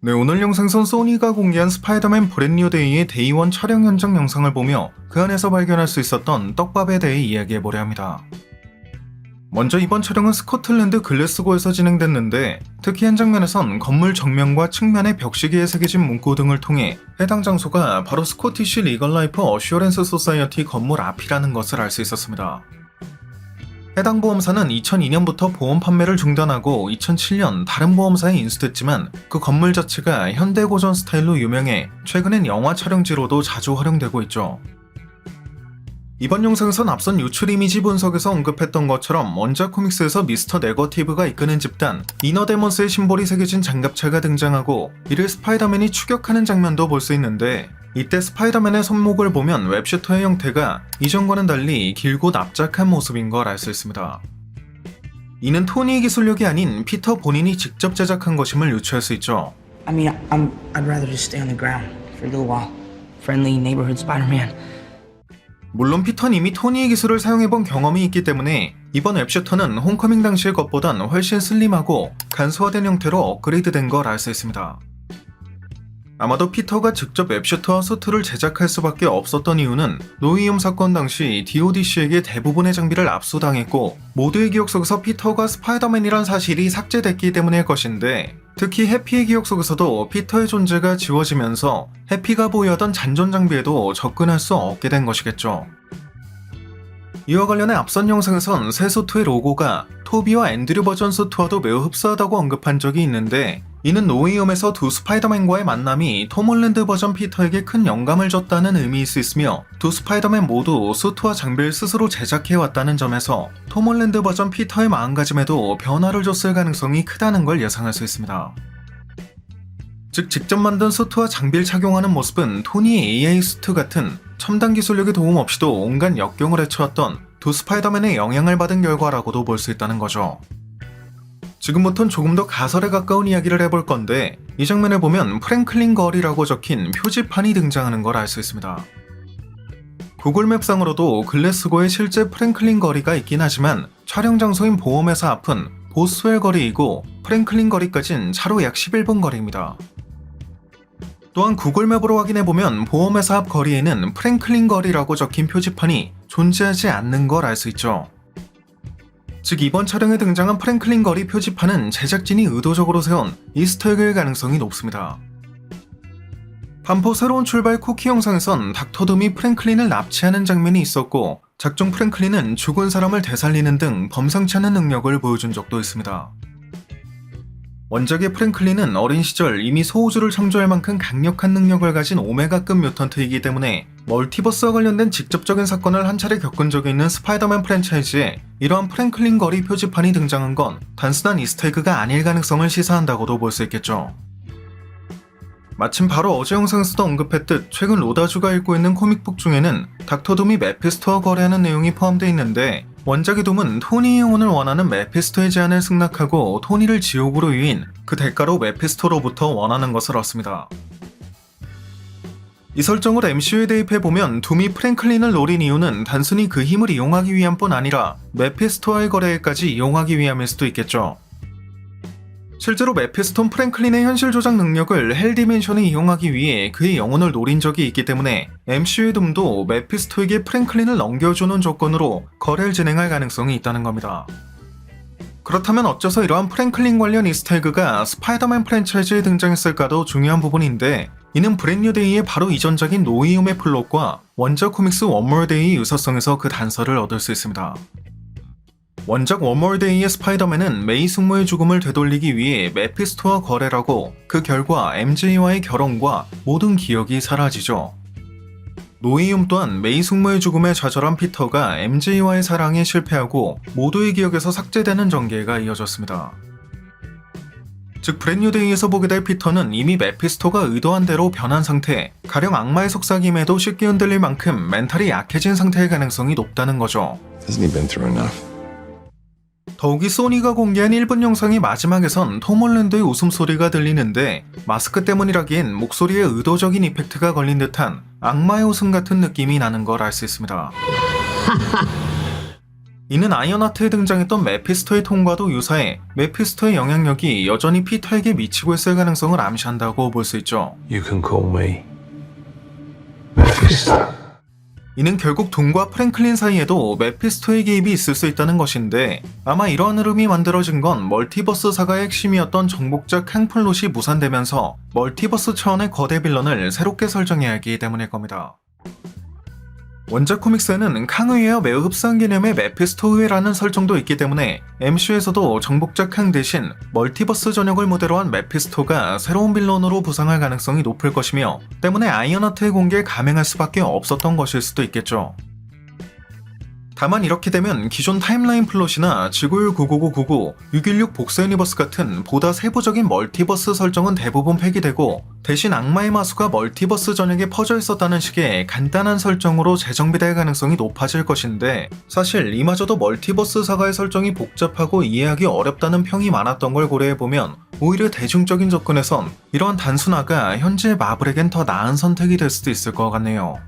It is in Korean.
네, 오늘 영상선 소니가 공개한 스파이더맨 브랜뉴 데이의 데이원 촬영 현장 영상을 보며 그 안에서 발견할 수 있었던 떡밥에 대해 이야기해보려 합니다. 먼저 이번 촬영은 스코틀랜드 글래스고에서 진행됐는데 특히 한 장면에선 건물 정면과 측면의 벽시계에 새겨진 문구 등을 통해 해당 장소가 바로 스코티시 리걸 라이프 어슈어렌스 소사이어티 건물 앞이라는 것을 알 수 있었습니다. 해당 보험사는 2002년부터 보험 판매를 중단하고 2007년 다른 보험사에 인수됐지만 그 건물 자체가 현대고전 스타일로 유명해 최근엔 영화 촬영지로도 자주 활용되고 있죠. 이번 영상에선 앞선 유출 이미지 분석에서 언급했던 것처럼 원작 코믹스에서 미스터 네거티브가 이끄는 집단 이너데몬스의 심볼이 새겨진 장갑차가 등장하고 이를 스파이더맨이 추격하는 장면도 볼 수 있는데 이때 스파이더맨의 손목을 보면 웹슈터의 형태가 이전과는 달리 길고 납작한 모습인 걸 알 수 있습니다. 이는 토니의 기술력이 아닌 피터 본인이 직접 제작한 것임을 유추할 수 있죠. I mean, I'm, I'd rather just stay on the ground for a little while. Friendly neighborhood Spider-Man. 물론 피터는 이미 토니의 기술을 사용해본 경험이 있기 때문에 이번 웹슈터는 홈커밍 당시의 것보단 훨씬 슬림하고 간소화된 형태로 업그레이드된 걸 알 수 있습니다. 아마도 피터가 직접 웹슈터와 수트를 제작할 수밖에 없었던 이유는 노이움 사건 당시 DODC에게 대부분의 장비를 압수당했고 모두의 기억 속에서 피터가 스파이더맨이란 사실이 삭제됐기 때문일 것인데 특히 해피의 기억 속에서도 피터의 존재가 지워지면서 해피가 보유하던 잔존 장비에도 접근할 수 없게 된 것이겠죠. 이와 관련해 앞선 영상에선 새 수트의 로고가 토비와 앤드류 버전 수트와도 매우 흡사하다고 언급한 적이 있는데 이는 노웨이홈에서 두 스파이더맨과의 만남이 톰 홀랜드 버전 피터에게 큰 영감을 줬다는 의미일 수 있으며 두 스파이더맨 모두 수트와 장비를 스스로 제작해왔다는 점에서 톰 홀랜드 버전 피터의 마음가짐에도 변화를 줬을 가능성이 크다는 걸 예상할 수 있습니다. 즉 직접 만든 수트와 장비를 착용하는 모습은 토니의 AI 수트 같은 첨단 기술력의 도움 없이도 온갖 역경을 헤쳐왔던 두 스파이더맨의 영향을 받은 결과라고도 볼 수 있다는 거죠. 지금부터는 조금 더 가설에 가까운 이야기를 해볼 건데 이 장면에 보면 프랭클린 거리라고 적힌 표지판이 등장하는 걸 알 수 있습니다. 구글 맵상으로도 글래스고에 실제 프랭클린 거리가 있긴 하지만 촬영 장소인 보험회사 앞은 보스웰 거리이고 프랭클린 거리까진 차로 약 11분 거리입니다. 또한 구글맵으로 확인해보면 보험회사 앞 거리에는 프랭클린 거리라고 적힌 표지판이 존재하지 않는 걸 알 수 있죠. 즉 이번 촬영에 등장한 프랭클린 거리 표지판은 제작진이 의도적으로 세운 이스터에그일 가능성이 높습니다. 반포 새로운 출발 쿠키 영상에선 닥터둠이 프랭클린을 납치하는 장면이 있었고 작중 프랭클린은 죽은 사람을 되살리는 등 범상치 않은 능력을 보여준 적도 있습니다. 원작의 프랭클린은 어린 시절 이미 소우주를 창조할 만큼 강력한 능력을 가진 오메가급 뮤턴트이기 때문에 멀티버스와 관련된 직접적인 사건을 한 차례 겪은 적이 있는 스파이더맨 프랜차이즈에 이러한 프랭클린 거리 표지판이 등장한 건 단순한 이스터에그가 아닐 가능성을 시사한다고도 볼 수 있겠죠. 마침 바로 어제 영상에서도 언급했듯 최근 로다주가 읽고 있는 코믹북 중에는 닥터둠이 메피스토와 거래하는 내용이 포함되어 있는데 원작의 둠은 토니의 영혼을 원하는 메피스토의 제안을 승낙하고 토니를 지옥으로 유인 그 대가로 메피스토로부터 원하는 것을 얻습니다. 이 설정을 MCU에 대입해보면 둠이 프랭클린을 노린 이유는 단순히 그 힘을 이용하기 위함뿐 아니라 메피스토와의 거래까지 이용하기 위함일 수도 있겠죠. 실제로 메피스톤 프랭클린의 현실 조작 능력을 헬 디멘션에 이용하기 위해 그의 영혼을 노린 적이 있기 때문에 MCU의 둠도 메피스토에게 프랭클린을 넘겨주는 조건으로 거래를 진행할 가능성이 있다는 겁니다. 그렇다면 어째서 이러한 프랭클린 관련 이스터에그가 스파이더맨 프랜차이즈에 등장했을까도 중요한 부분인데 이는 브랜뉴데이의 바로 이전작인 노이움의 플롯과 원작 코믹스 원몰데이의 유사성에서 그 단서를 얻을 수 있습니다. 원작 원몰데이의 스파이더맨은 메이 숙모의 죽음을 되돌리기 위해 메피스토와 거래라고 그 결과 MJ와의 결혼과 모든 기억이 사라지죠. 노이움 또한 메이 숙모의 죽음에 좌절한 피터가 MJ와의 사랑에 실패하고 모두의 기억에서 삭제되는 전개가 이어졌습니다. 즉 브랜뉴데이에서 보게 될 피터는 이미 메피스토가 의도한 대로 변한 상태, 가령 악마의 속삭임에도 쉽게 흔들릴 만큼 멘탈이 약해진 상태일 가능성이 높다는 거죠. 더욱이 소니가 공개한 1분 영상의 마지막에선 톰 홀랜드의 웃음소리가 들리는데 마스크 때문이라기엔 목소리에 의도적인 이펙트가 걸린 듯한 악마의 웃음 같은 느낌이 나는 걸 알 수 있습니다. 이는 아이언하트에 등장했던 메피스토의 통과도 유사해 메피스토의 영향력이 여전히 피터에게 미치고 있을 가능성을 암시한다고 볼 수 있죠. You can call me Mephisto. 이는 결국 돈과 프랭클린 사이에도 메피스토의 개입이 있을 수 있다는 것인데 아마 이러한 흐름이 만들어진 건 멀티버스 사가의 핵심이었던 정복자 캉플롯이 무산되면서 멀티버스 차원의 거대 빌런을 새롭게 설정해야 하기 때문일 겁니다. 원작 코믹스에는 캉 의회와 매우 흡사한 개념의 메피스토 의회라는 설정도 있기 때문에 MCU에서도 정복자 캉 대신 멀티버스 전역을 무대로 한 메피스토가 새로운 빌런으로 부상할 가능성이 높을 것이며 때문에 아이언하트의 공개에 감행할 수밖에 없었던 것일 수도 있겠죠. 다만 이렇게 되면 기존 타임라인 플롯이나 지구율 99999, 616 복사 유니버스 같은 보다 세부적인 멀티버스 설정은 대부분 폐기되고 대신 악마의 마수가 멀티버스 전역에 퍼져 있었다는 식의 간단한 설정으로 재정비될 가능성이 높아질 것인데 사실 이마저도 멀티버스 사가의 설정이 복잡하고 이해하기 어렵다는 평이 많았던 걸 고려해보면 오히려 대중적인 접근에선 이러한 단순화가 현재 마블에겐 더 나은 선택이 될 수도 있을 것 같네요.